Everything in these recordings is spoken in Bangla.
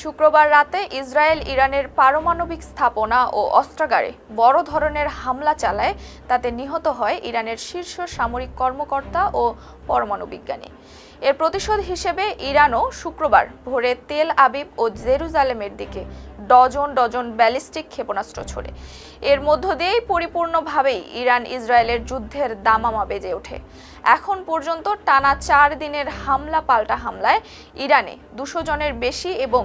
শুক্রবার রাতে ইসরায়েল ইরানের পারমাণবিক স্থাপনা ও অস্ত্রাগারে বড় ধরনের হামলা চালায়, তাতে নিহত হয় ইরানের শীর্ষ সামরিক কর্মকর্তা ও পরমাণু বিজ্ঞানী এর প্রতিশোধ হিসেবে ইরানও শুক্রবার ভোরে তেল আবিব ও জেরুজালেমের দিকে ডজন ডজন ব্যালিস্টিক ক্ষেপণাস্ত্র ছোড়ে। এর মধ্য দিয়েই পরিপূর্ণভাবেই ইরান ইসরায়েলের যুদ্ধের দামামা বেজে ওঠে। এখন পর্যন্ত টানা চার দিনের হামলা, পাল্টা হামলায় ইরানে দুশো জনের বেশি এবং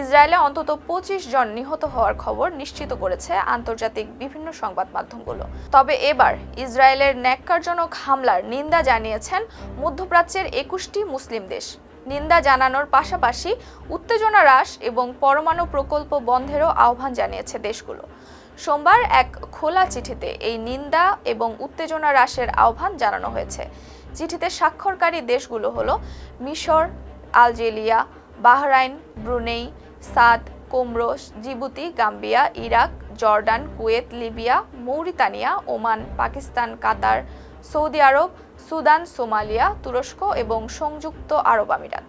ইসরায়েলে অন্তত পঁচিশ জন নিহত হওয়ার খবর নিশ্চিত করেছে আন্তর্জাতিক বিভিন্ন সংবাদ মাধ্যমগুলো। তবে এবার ইসরায়েলের ন্যাক্কারজনক হামলার নিন্দা জানিয়েছেন মধ্যপ্রাচ্যের একুশটি মুসলিম দেশ। নিন্দা জানানোর পাশাপাশি উত্তেজনা হ্রাস এবং পরমাণু প্রকল্প বন্ধেরও আহ্বান জানিয়েছে দেশগুলো। সোমবার এক খোলা চিঠিতে এই নিন্দা এবং উত্তেজনা হ্রাসের আহ্বান জানানো হয়েছে। চিঠিতে স্বাক্ষরকারী দেশগুলো হলো মিশর, Algeria, Bahrain, Brunei, Chad Comoros, Djibouti, Gambia, Iraq, Jordan, Kuwait, Libya, Mauritania, Oman, Pakistan, Qatar, Saudi Arab, Sudan, Somalia, তুরস্ক এবং সংযুক্ত আরব আমিরাত।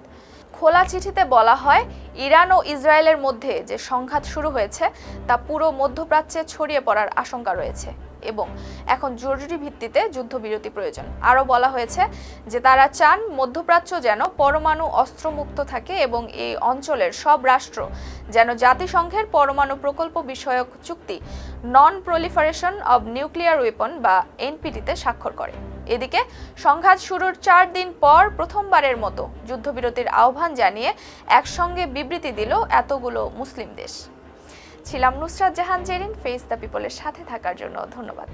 খোলা চিঠিতে বলা হয়, ইরান ও ইসরায়েলের মধ্যে যে সংঘাত শুরু হয়েছে, তা পুরো মধ্যপ্রাচ্যে ছড়িয়ে পড়ার আশঙ্কা রয়েছে। এবং এখন জরুরি ভিত্তিতে যুদ্ধবিরতি প্রয়োজন। আরও বলা হয়েছে যে তারা চান মধ্যপ্রাচ্য যেন পরমাণু অস্ত্রমুক্ত থাকে এবং এই অঞ্চলের সব রাষ্ট্র যেন জাতিসংঘের পরমাণু প্রকল্প বিষয়ক চুক্তি non proliferation of nuclear weapon বা এনপিটিতে স্বাক্ষর করে। এদিকে সংঘাত শুরুর চার দিন পর প্রথমবারের মতো যুদ্ধবিরতির আহ্বান জানিয়ে একসঙ্গে বিবৃতি দিল এতগুলো মুসলিম দেশ। ছিলাম নুসরাত জাহান জেরিন ফেস দ্য পিপলের সাথে থাকার জন্য ধন্যবাদ।